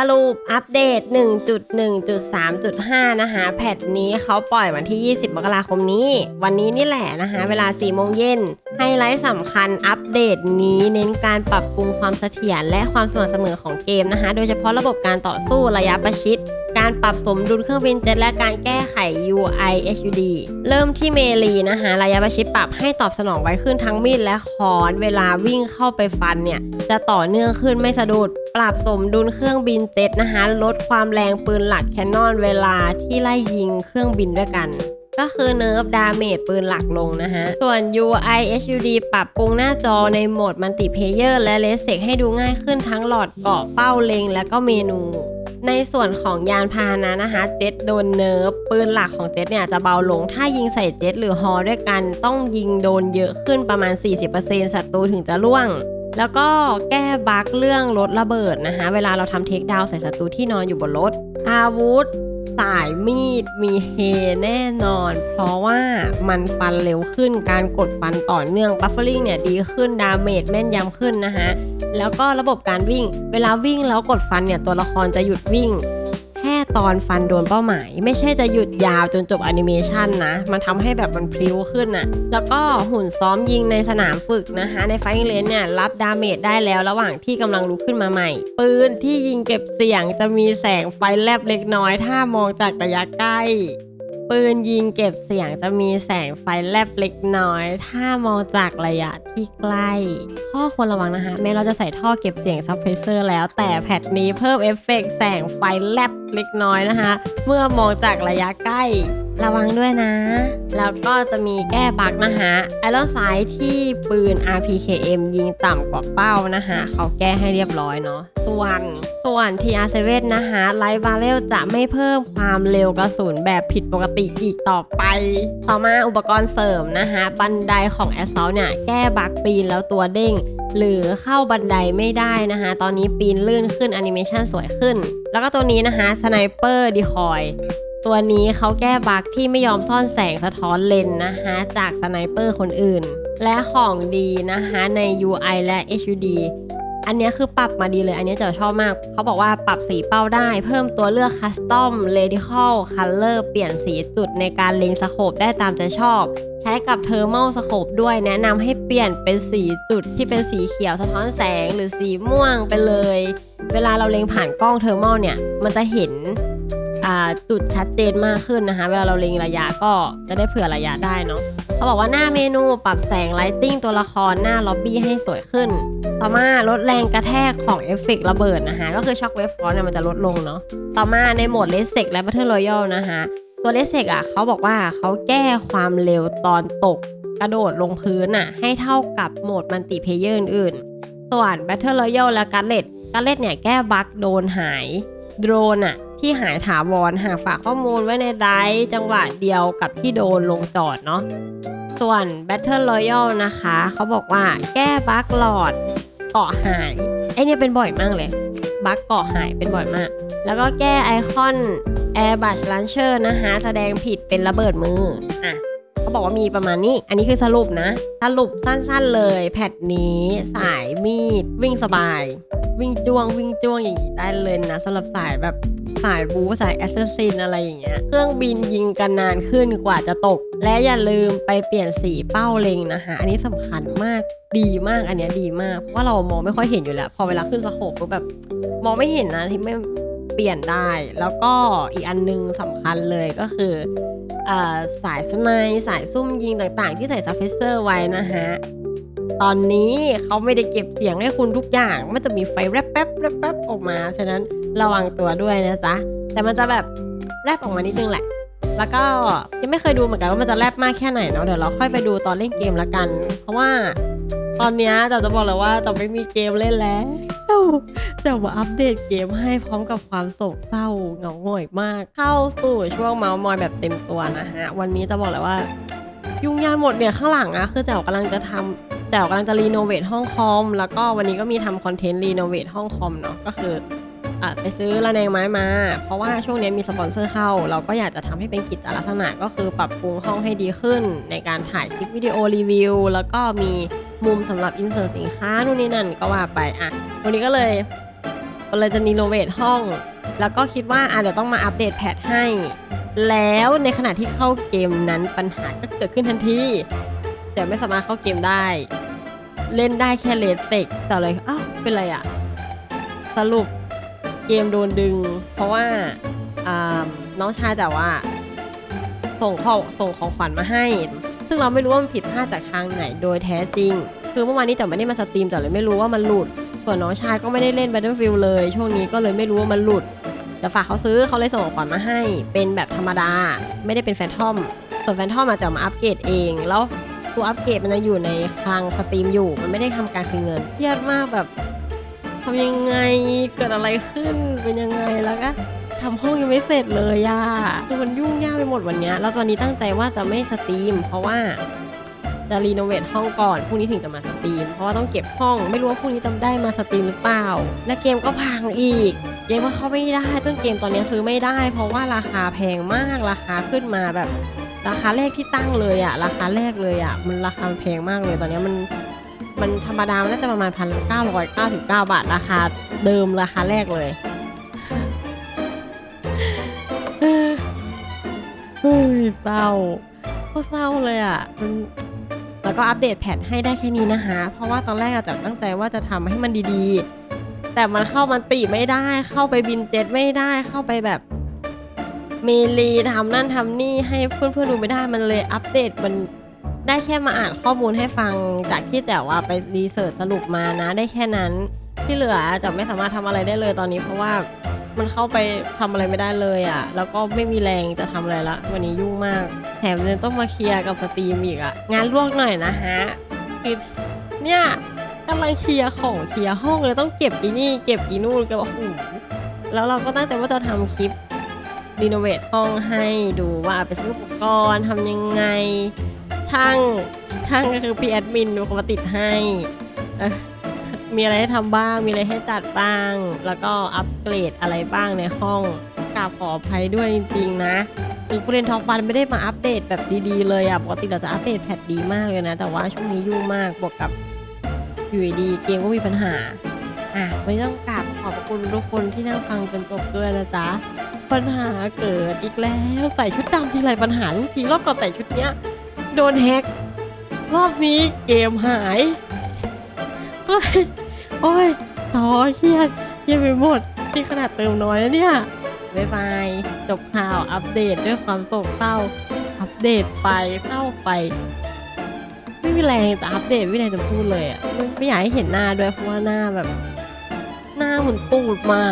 สรุปอัปเดต 1.1.3.5 นะคะ แพทนี้เขาปล่อยวันที่ 20 มกราคมนี้ วันนี้นี่แหละนะคะ เวลา 4 โมงเย็น ไฮไลท์สำคัญอัปเดตนี้เน้นการปรับปรุงความเสถียรและความสม่ำเสมอของเกมนะคะ โดยเฉพาะระบบการต่อสู้ระยะประชิด การปรับสมดุลเครื่องบินเจ็ตและการแก้ไข UI HUD เริ่มที่เมลีนะคะระยะประชิดปรับให้ตอบสนองไวขึ้นทั้งมีดและค้อน เวลาวิ่งเข้าไปฟันเนี่ยจะต่อเนื่องขึ้นไม่สะดุด ปรับสมดุลเครื่องบินเจ็ตนะคะลดความแรงปืนหลักแคนนอนเวลาที่ไล่ยิงเครื่องบินด้วยกันก็คือเนิร์ฟดาเมจปืนหลักลงนะฮะ ส่วน UI HUD ปรับปรุงหน้าจอในโหมดมัลติเพเยอร์และเลสเซกให้ดูง่ายขึ้นทั้งหลอดเกาะเป้าเล็งและก็เมนู ในส่วนของยานพาหนะนะคะ เจ็ตโดนเนิร์ฟปืนหลักของเจ็ตเนี่ยจะเบาลง ถ้ายิงใส่เจ็ตหรือฮอด้วยกันต้องยิงโดนเยอะขึ้นประมาณ 40%ศัตรูถึงจะล่วง แล้วก็แก้บั๊กเรื่องรถระเบิดนะคะ เวลาเราทำเทคดาวน์ใส่ศัตรูที่นอนอยู่บนรถอาวุธ สายมีดมีเฮแน่นอน เพราะว่ามันฟันเร็วขึ้นการกดฟันต่อเนื่องบัฟเฟอริงเนี่ยดีขึ้นดาเมจแม่นยำขึ้นนะคะแล้วก็ระบบการวิ่ง เวลาวิ่งแล้วกดฟันเนี่ยตัวละครจะหยุดวิ่ง ตอนฟันโดนเป้าหมาย ไม่ใช่จะหยุดยาวจนจบแอนิเมชันนะ มันทำให้แบบมันพลิ้วขึ้นน่ะแล้วก็หุ่นซ้อมยิงในสนามฝึกนะคะ ในไฟเลนเนี่ยรับดาเมจได้แล้วระหว่างที่กำลังลุกขึ้นมาใหม่ ปืนที่ยิงเก็บเสียงจะมีแสงไฟแลบเล็กน้อย ถ้ามองจากระยะใกล้ ปืนยิงเก็บเสียงจะมีแสงไฟแลบเล็กน้อย ถ้ามองจากระยะที่ใกล้ ข้อควรระวังนะคะ แม้เราจะใส่ท่อเก็บเสียงซับเพรสเซอร์แล้วแต่แพทนี้เพิ่มเอฟเฟกต์แสงไฟแลบเล็กน้อยนะคะ เมื่อมองจากระยะใกล้ ระวังด้วยนะ แล้วก็จะมีแก้บักนะคะ ไอรอนไซที่ปืน RPKM ยิงต่ำกว่าเป้านะคะเขาแก้ให้เรียบร้อยเนาะ ส่วนส่วน TR7 นะคะไลท์บาเรลจะไม่เพิ่มความเร็วกระสุนแบบผิดปกติอีกต่อไป ต่อมาอุปกรณ์เสริมนะคะบันไดของ a s s a u l t เนี่ยแก้บักปีนแล้วตัวเด้งหรือเข้าบันไดไม่ได้นะคะ ตอนนี้ปีนลื่นขึ้นแอนิเมชันสวยขึ้น แล้วก็ตัวนี้นะคะสไนเปอร์ดีคอย ตัวนี้เขาแก้บั๊กที่ไม่ยอมซ่อนแสงสะท้อนเลนส์นะคะจากสไนเปอร์คนอื่น และของดีนะคะใน UI และ HUD อันนี้คือปรับมาดีเลย อันนี้จ๋อชอบมาก เขาบอกว่าปรับสีเป้าได้ เพิ่มตัวเลือก Custom Radical Color เปลี่ยนสีจุดในการเล็งสโคปได้ตามใจชอบ ใช้กับ Thermal Scope ด้วยแนะนำให้เปลี่ยนเป็นสีจุดที่เป็นสีเขียวสะท้อนแสงหรือสีม่วงไปเลย เวลาเราเล็งผ่านกล้องเทอร์ม l เนี่ย มันจะเห็น จุดชัดเจนมากขึ้นนะคะ เวลาเราเล็งระยะก็จะได้เผื่อระยะได้เนาะเขาบอกว่าหน้าเมนูปรับแสงไลติ้งตัวละครหน้าล็อบบี้ให้สวยขึ้น ต่อมาลดแรงกระแทกของเอฟเฟกระเบิดนะคะก็คือช็อคเวฟฟอนเนี่ยมันจะลดลงเนาะต่อมาในโหมดเลสเซกและบัตเทิลรอยัลนะคะตัวเลสเซกอะเขาบอกว่าเขาแก้ความเร็วตอนตกกระโดดลงพื้นอะให้เท่ากับโหมดมัลติเพเยอร์อื่นส่วน Battle Royale และการ์เล็ตการ์เล็ตเนี่ยแก้บั๊กโดนหาย โดรนอะที่หายถาวรหากฝากข้อมูลไว้ในไดรฟ์จังหวะเดียวกับที่โดนลงจอดเนาะส่วน Battle Royale นะคะ เขาบอกว่าแก้บั๊กหลอดเกาะหายไอเนี่ยเป็นบ่อยมากเลยบั๊กเกาะหายเป็นบ่อยมาก แล้วก็แก้ไอคอน Airbus Launcher นะคะแสดงผิดเป็นระเบิดมืออะเขาบอกว่ามีประมาณนี้ อันนี้คือสรุปนะ สรุปสั้นๆเลย แพทนี้ สายมีด วิ่งสบาย วิ่งจ้วงวิ่งจ้วงอย่างนี้ได้เลยนะสำหรับสายแบบสายบูสายแอสซัสซินอะไรอย่างเงี้ยเครื่องบินยิงกันนานขึ้นกว่าจะตก และอย่าลืมไปเปลี่ยนสีเป้าเล็งนะคะอันนี้สำคัญมากดีมากอันเนี้ยดีมากเพราะว่าเรามองไม่ค่อยเห็นอยู่แล้ว พอเวลาขึ้นสโคปก็แบบ มองไม่เห็นนะที่ไม่เปลี่ยนได้ แล้วก็อีกอันนึงสำคัญเลยก็คืออสายสไนสายซุ่มยิงต่างๆ ที่ใส่ซับเพเซอร์ไว้นะฮะ ตอนนี้เขาไม่ได้เก็บเสียงให้คุณทุกอย่าง มันจะมีไฟแรบแป๊บแรบแป๊บออกมา ฉะนั้นระวังตัวด้วยนะจ๊ะ แต่มันจะแบบแรบออกมานิดนึงแหละ แล้วก็ยังไม่เคยดูเหมือนกันว่ามันจะแรบมากแค่ไหนเนาะ เดี๋ยวเราค่อยไปดูตอนเล่นเกมละกัน เพราะว่าตอนนี้เราจะบอกเลยว่าจะไม่มีเกมเล่นแล้วจะมาอัปเดตเกมให้พร้อมกับความโศกเศร้าเหงาหงอยมาก เข้าสู่ช่วงเมาส์มอยแบบเต็มตัวนะฮะ วันนี้จะบอกเลยว่า ยุ่งยากหมดเนี่ยข้างหลังอะคือแจ๋วกำลังจะทำแจ๋วกำลังจะรีโนเวทห้องคอม แล้วก็วันนี้ก็มีทำคอนเทนต์รีโนเวทห้องคอมเนาะก็คืออะไปซื้อระแนงไม้มา เพราะว่าช่วงนี้มีสปอนเซอร์เข้า เราก็อยากจะทำให้เป็นกิจลักษณะก็คือปรับปรุงห้องให้ดีขึ้น ในการถ่ายคลิปวิดีโอรีวิว แล้วก็มีมุมสำหรับอินเสิร์ตสินค้านู่นนี่นั่นก็ว่าไปอะวันนี้ก็เลยเลยจะรีโนเวทห้อง แล้วก็คิดว่าอะเดี๋ยวต้องมาอัปเดตแพทให้ แล้วในขณะที่เข้าเกมนั้นปัญหาก็เกิดขึ้นทันที แต่ไม่สามารถเข้าเกมได้ เล่นได้แค่เลสเซกแต่เลยอ้าวเป็นไรอะสรุปเกมโดนดึง เพราะว่าน้องชายแต่ว่าส่งข้อส่งของขวัญมาให้ ซึ่งเราไม่รู้ว่ามันผิดพลาดจากทางไหนโดยแท้จริง คือเมื่อวานนี้จ๋ไม่ได้มาสตรีมจ๋าเลยไม่รู้ว่ามันหลุด ส่วนน้องชายก็ไม่ได้เล่น Battlefield เลย ช่วงนี้ก็เลยไม่รู้ว่ามันหลุดแต่ฝากเขาซื้อเขาเลยส่งของขวัญมาให้ เป็นแบบธรรมดา ไม่ได้เป็นแฟนทอม ส่วนแฟนทอมอาจจะมาอัปเกรดเอง แล้ว ตัวอัปเกรดมันจะอยู่ในคลังสตรีมอยู่ มันไม่ได้ทำการคืนเงินเครียดมากแบบทำยังไงเกิดอะไรขึ้นเป็นยังไงแล้วก็ทำห้องยังไม่เสร็จเลยอะคือมันยุ่งยากไปหมดวันเนี้ยแล้วตอนนี้ตั้งใจว่าจะไม่สตรีม เพราะว่าจะรีโนเวทห้องก่อนพรุ่งนี้ถึงจะมาสตรีม เพราะว่าต้องเก็บห้องไม่รู้ว่าพรุ่งนี้จะได้มาสตรีมหรือเปล่า และเกมก็พังอีก เกมก็เข้าไม่ได้ต้นเกมตอนนี้ซื้อไม่ได้ เพราะว่าราคาแพงมากราคาขึ้นมาแบบ ราคาแรกที่ตั้งเลยอะราคาแรกเลยอะมันราคาแพงมากเลยตอนนี้มันมันธรรมดามันน่าจะประมาณพันเก้าร้อยเก้าสิบเก้าบาทราคาเดิมราคาแรกเลยเฮ้ยเศร้าก็เศร้าเลยอะมันแล้วก็อัปเดตแพทให้ได้แค่นี้นะคะ เพราะว่าตอนแรกอาจจะตั้งใจว่าจะทำให้มันดีๆ แต่มันเข้ามันตีไม่ได้ เข้าไปบินเจ็ตไม่ได้เข้าไปแบบ เมลีทำนั่นทำนี่ให้เพื่อนๆดูไม่ได้มันเลยอัปเดตมันได้แค่มาอ่านข้อมูลให้ฟังจากที่แต่ว่าไปรีเสิร์ชสรุปมานะได้แค่นั้น ที่เหลือจะไม่สามารถทำอะไรได้เลยตอนนี้ เพราะว่ามันเข้าไปทำอะไรไม่ได้เลยอะ่ะ แล้วก็ไม่มีแรงจะทำอะไรละวันนี้ยุ่งมาก แถมยังต้องมาเคลียร์กับสตรีมอีกอะ่ะ งานลวกหน่อยนะฮะคือเนี่ยกำลังเคลียร์ของเคลียร์ห้องเลยต้องเก็บอีนี่ เก็บอีนู่นก็โอ้โหแล้วเราก็ตั้งใจว่าจะทำคลิป รีโนเวทห้องให้ดูว่าไปซื้ออุปกรณ์ทำยังไงช่างช่างก็คือพี่แอดมินเป็นคนมาติดให้มีอะไรให้ทำบ้าง มีอะไรให้จัดบ้าง แล้วก็อัปเกรดอะไรบ้างในห้องกราบขออภัยด้วยจริงๆนะคือผู้เล่นท็อปวันไม่ได้มาอัปเดตแบบดีๆเลยอะปกติเราจะอัปเดตแพทดีมากเลยนะ แต่ว่าช่วงนี้ยุ่งมากบวกกับอยู่ดีเกมก็มีปัญหา อะวันนี้ต้องกราบขอบคุณทุกคนที่นั่งฟังจนจบด้วยนะจ๊ะ ปัญหาเกิดอีกแล้วใส่ชุดดำทีไรปัญหาทุกทีรอบก่อนใส่ชุดเนี้ย โดนแฮกรอบนี้เกมหายเฮ้ยโอ้ยท้อเครียดเครียดไปหมดที่ขนาดเติมน้อยแล้วเนี่ยบ๊ายบายจบข่าวอัปเดตด้วยความโศกเศร้า อัปเดตไปเศร้าไป ไม่มีแรงจะอัปเดตไม่มีแรงจะพูดเลยอะไม่อยากให้เห็นหน้าด้วยเพราะว่าหน้าแบบ หน้าเหมือนตูดหมา